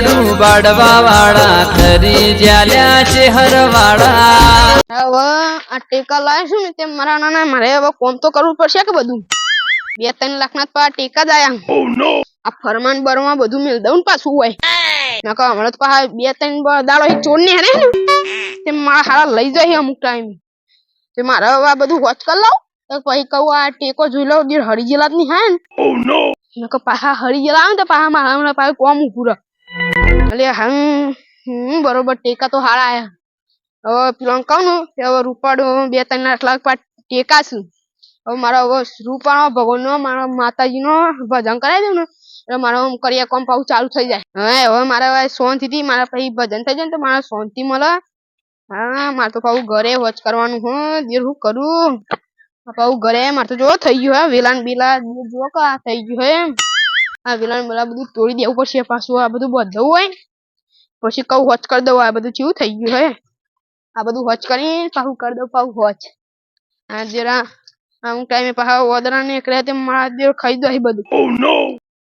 ઝાડુ બાળવા વાળા ખરી જ્યાલ્યા છે હરવાળા હવે આ ટેકા લાવીશું ને તે મારા નાના મારે હવે કોમ તો કરવું પડશે કે બધું? બે ત્રણ લાખ ના પા ટેકા જ આયા. આ ફરમાન બરમાં બધું મિલ દઉં પાછું હોય. નકર હમણાં તો પાછા બે ત્રણ દાડો એક ચોર ને હેરે ને તે મારા હારા લઈ જાય અમુક ટાઈમ તે મારે હવે આ બધું વોચ કરી લાવ તો પછી કહું આ ટેકો જોઈ લઉં દેર હરી ગયેલા જ નહીં હે ને નકર પાછા હરી ગયેલા આવે ને તો પાછા મારા હમણાં પાછું કોમ ઉભું રહે. એટલે હમ હમ, બરોબર, ટેકા તો હારા આયા. હવે પેલો કહું ને હવે રૂપાડો બે ત્રણ લાખ લાખ પા ટેકા છું. હવે મારા હવે રૂપાણો ભગવાનનો, મારા માતાજીનો, ભજન કરાવી દઉં ને એટલે મારો આમ કરિયા કોમ પાછું ચાલુ થઈ જાય. હવે હવે મારે હવે શાંતિથી, મારા પછી ભજન થઈ જાય ને તો મારા શાંતિ મળે. હા, મારે તો પાછું ઘરે વચ કરવાનું હું દેર હું કરું. પાછું ઘરે, મારે તો જો થઈ ગયું હે, વેલાન બેલા જો કા, થઈ ગયું હે આ વેલાન બેલા બધું તોડી દેવું પડશે પાછું, આ બધું બધું હોય. પછી કહું હોચ કરી દઉં આ બધું ચેવું થઈ ગયું હે? આ બધું હોચ કરી પાછું કરી દઉં પાછું હોચ. આ જરા અમુક ટાઈમે પાછા ઓદરા ને એકલા તે મારા દેવ ખાઈ જાય બધું.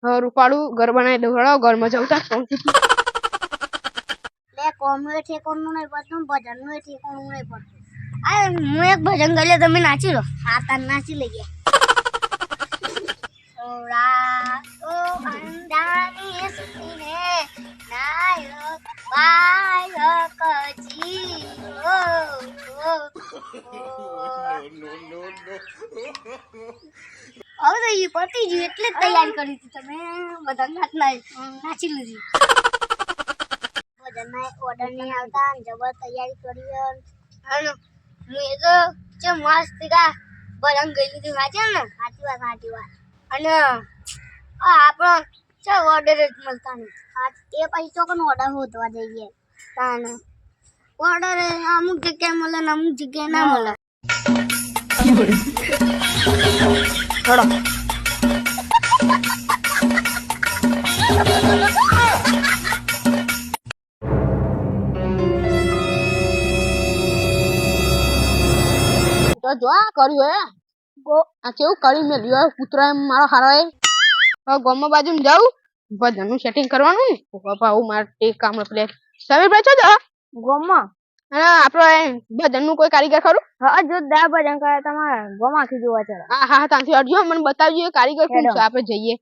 હવે રૂપાળું ઘર બનાવી દઉં હળો ઘરમાં જવું તા. લે કોમનું ઠેકોનું નહીં પડતું ભજનનું ઠેકોનું નહીં પડતું. આ હું એક ભજન ગાઈ તમે નાચી લો. હા તાર નાચી લઈએ. સોળા હવે તો એ પતી ગયું એટલે જ તૈયારી કરી હતી તમે બધા નાચ નાચી લીધી બધાના ઓર્ડર નહીં આવતા જબર તૈયારી કરી અને એ તો જે મસ્ત કા બરંગ ગઈ લીધી. વાંચે ને સાચી વાત સાચી વાત અને આપણો છે ઓર્ડર જ મળતા નહીં હા એ પછી ચોકનો ઓર્ડર હોતવા જઈએ. તાને. ઓર્ડર અમુક જગ્યાએ મળે ને અમુક જગ્યાએ ના મળે. તો જો આ કર્યું હે. આ કેવું કરી મેલ્યું કૂતરા એમ મારો હારો એ. ગામમાં બાજુ જાઉં? ભજનનું સેટિંગ કરવાનું ને બાપા હું મારે કામ પેલે તમે બેઠો છો ગોમાં? અને આપણો ભજનનું કોઈ કારીગર ખરું? હા જો દા ભજન કરે તમારે ગોમાંથી જોવા ચાલો હા હા ત્યાંથી અડજો મને બતાવજો કારીગર કોણ છે આપણે જઈએ.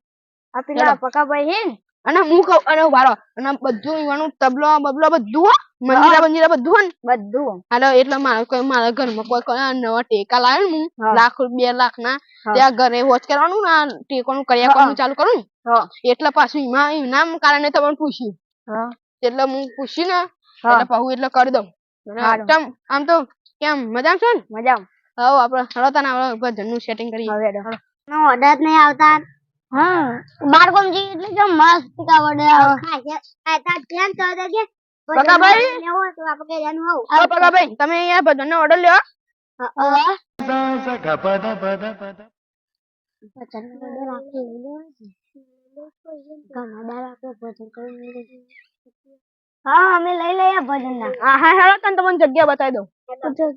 આ પેલા પકાભાઈ હે ને? અને હું કહું અને વારો અને બધું ઈવાનું તબલો બબલો બધું હો મંજીરા મંજીરા બધું ને? બધું હાલો એટલે મારે કોઈ મારા ઘરમાં કોઈ કોઈ નવા ટેકા લાવે ને હું લાખ બે લાખ ના ત્યાં ઘરે વોચ કરવાનું ને ટેકોનું કર્યા કરવાનું ચાલુ કરું ને? એટલે પાછું એમાં એના કારણે તમને પૂછ્યું. એટલે હું પૂછ્યું ને એટલે પાછું એટલે કરી દઉં. આમ તો કેમ મજામાં છો ને? મજામાં. હવે આપણે હળો તને આપણે ભજનનું સેટિંગ કરીએ. હવે ઓર્ડર નહીં આવતા. હા. બાળકોમ જી એટલે જો મસ્ત કાવડે આવે. ખાતા ધ્યાન તો દે કે પકાભાઈ? લેવો તો આપણે કઈ જાનું આવું હવે પગાભાઈ તમે અહીંયા ભજનનો ઓર્ડર લ્યો હા હા અમે લઈ લઈએ ભજન ના હા હા હેળો તને તમને જગ્યા બતાવી દઉં.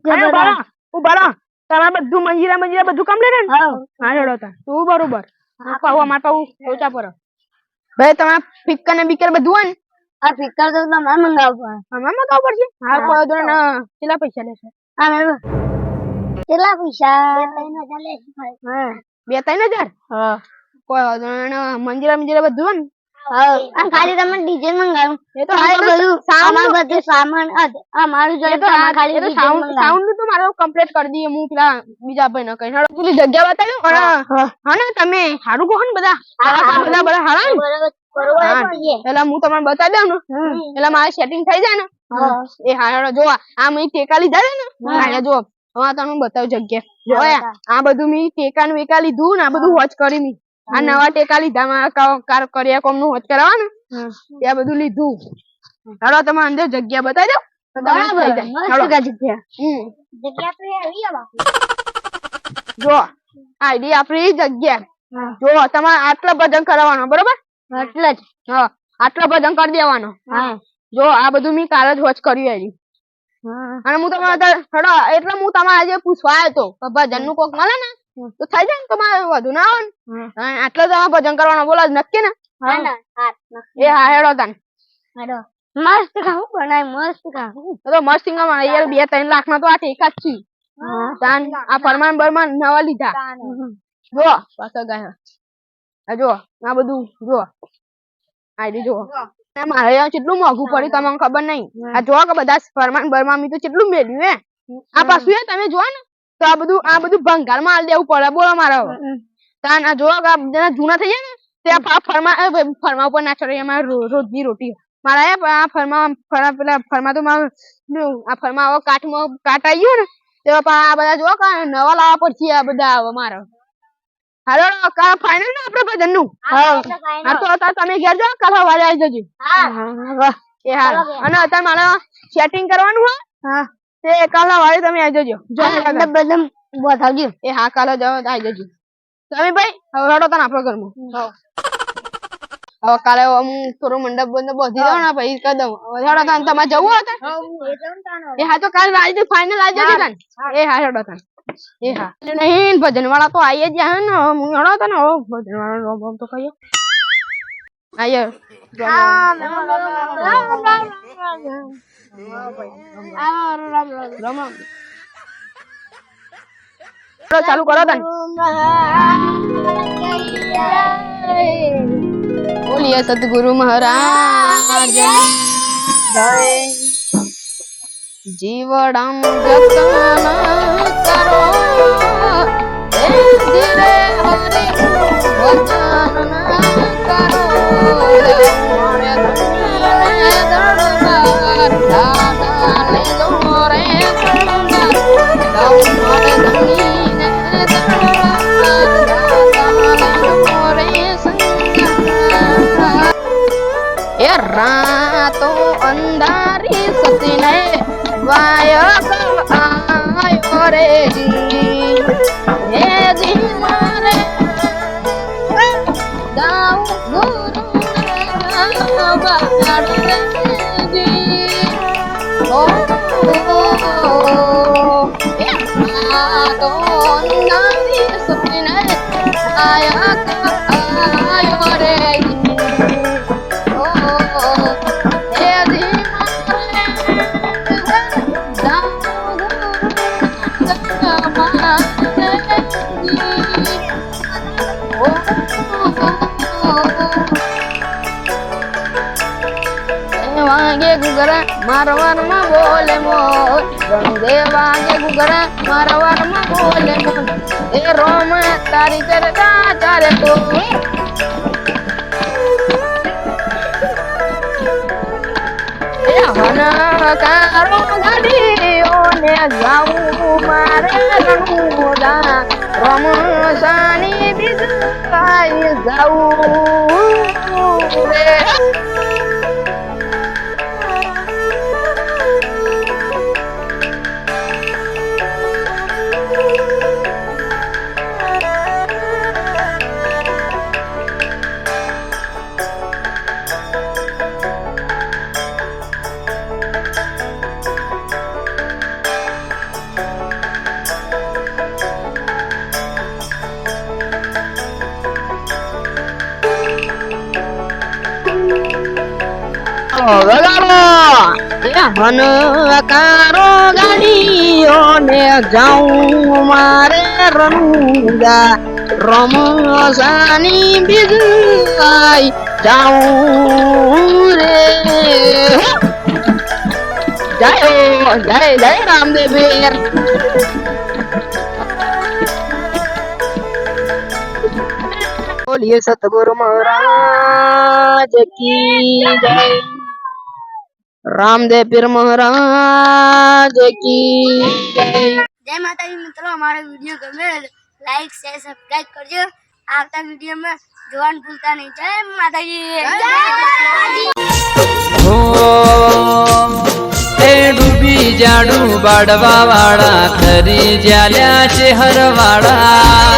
જગ્યા બાળા, ઊભા રહો. તારા બધું મંજીરા મંજીરા બધું કમ્પ્લીટ ને. હા. હેડો તા. તું બરોબર. હા પાહુ અમાર પાહુ ઓછા પર. ભાઈ તમે ફિક્કર ને બીકર બધું હોય ને? આ ફિકર તો તમારે મંગાવવું પડે અમે મગાવ પડશે. હા કોઈ ના, કેટલા પૈસા લેશે? હા મેં કેટલા પૈસા? હા. બે ત્રણ હજાર? હા. કોઈ મંજીરા મંજીરા બધું ને? ખાલી તમે ડીજે મંગાવ્યું એ તો આ હા, એ તો બધું sound બધું સામાન અમારું જોઈએ તો તો ખાલી તો DJ sound મંગાવ્યું. sound નું તો મારે કમ્પ્લીટ કરી દઈએ. હું પેલા બીજા ભાઈ ને કઈ પેલી જગ્યા બતાવી દઉં અને હા. હા. ને તમે સારું કહો ને બધા. હા, હા. બધા બધા હારા ને? હા. હું તમને બતાવી દઉં ને. એટલે મારે સેટિંગ થઈ જાય ને. એ હારા જો આ મેં ટેકા લીધા છે ને. હા. અહીંયા જો હવે તમને બતાવું જગ્યા. જોયા આ આ બધું મેં ટેકા નું વેકા લીધું ને આ બધું વોચ કરી મી. આ નવા ટેકા લીધા મારા કાર કર્યા કોમનું હોત કરવાનું ને ત્યાં બધું લીધું. હેડો તમે અંદર જગ્યા બતાવી દો. બરાબર. જગ્યા. જો આઈડી આપણી જગ્યા. જો તમારે આટલા ભજન કરવાનો બરોબર? એટલે જ. હા આટલા ભજન કરી દેવાનો. હા. જો આ બધું મેં કાલે જ વોચ કર્યું એની અને હું તમારે એટલે હું તમારે આજે પૂછવા આવ્યો હતો ભજનનું કોક મળે ને? તો થઈ જાય ને તમારે વધુ ના આવે ને? આટલો તમારે ભજન કરવાનો બોલો નક્કી ને? એ હા હેડો તાન. હેડો. મસ્ત ખાવું બનાય મસ્ત ખાવું તો મસ્ત સિંગા મને યાર બે ત્રણ લાખ તો આ ટેકા જ છી. તાન આ ફરમાન બરમાન નવા લીધા. જો પાછો ગયા. આ જો આ બધું જો આઈડી જો મારે કેટલું મોંઘું પડ્યું તમને ખબર નહીં. આ જો કે બધા ફરમાન બરમામી તો કેટલું મેળ્યું હે? આ પાછું હે તમે જો ને. તો આ બધું આ બધું ભંગારમાં આલ દેવું પડે બોલો મારો. કારણ આ જો આ જૂના થઈ જાય ને તે આ ફરમા ફરમા ઉપર ના ચડે અમારે રોજની રોટી. મારા આ ફરમા ફરમા પેલા ફરમા તો મારું આ ફરમા હવે કાઠમાં કાટ આવી ગયો ને તે આ બધા જો કા નવા લાવવા પડશે આ બધા આવે મારો. હાલો કા ફાઇનલ ને આપણે ભજનનું હા તો તમે ઘેર જાઓ કાલ સવારે આવી જજો. હા. એ હા. અને અત્યારે મારે સેટિંગ કરવાનું હા. તે કાલા વાળી તમે આવી જજો. જો બદમ બતાવજો એ હા કાલે જાવ આવી જજો. તમે ભાઈ હવે રડો તને આપણો ઘરમાં. હવે. કાલે હું થોડું મંડપ બંધ બોધી દઉં ને પછી કરી દઉં હેડો તને તમારે જવું હોય એ હા તો કાલે આવી જજો ફાઇનલ આવી જજો તને એ હા રડો તને એ હા. નહીં ભજન વાળા તો આવી જ જાય ને હું રડો તને ઓ ભજન વાળા રોમ રોમ તો કહીએ આઈએ. રામ ચાલુ કરો તને બોલીએ સદગુરુ મહારાજ. જીવડામ રાતો અંધારી સતીને વાયક આયો રે જી હે જી મારે દાઉ ગુરુ બાડ ગુગરા મારવારમાં બોલે મોર રંગે વાગે ગુગરા મારવારમાં બોલે મોર એ રોમ, તારી ચરતા ચારે તો એ હનકારો ગાડીઓને જાવું મારે રણુદા રમસાની બીજાઈ જાવું રે હનકારો ગાડીઓને જાઉં મારે રનુદા રમસાની બીજાઈ જાઉં રે જય હો, જય જય રામદેવ વીર બોલીએ સતગુરુ મહારાજ કી જય રામદેવ પીર મહારાજ કી. જય જય માતાજી મિત્રો અમારો વીડિયો ગમે લાઈક શેર સબસ્ક્રાઇબ કરજો. આવતા વિડીયોમાં જોવાનું ભૂલતા નહીં. જય માતાજી. હો એ ડૂબી જાડું બાડવા વાળા ખરી જ્યાલ્યા છે હરવાળા.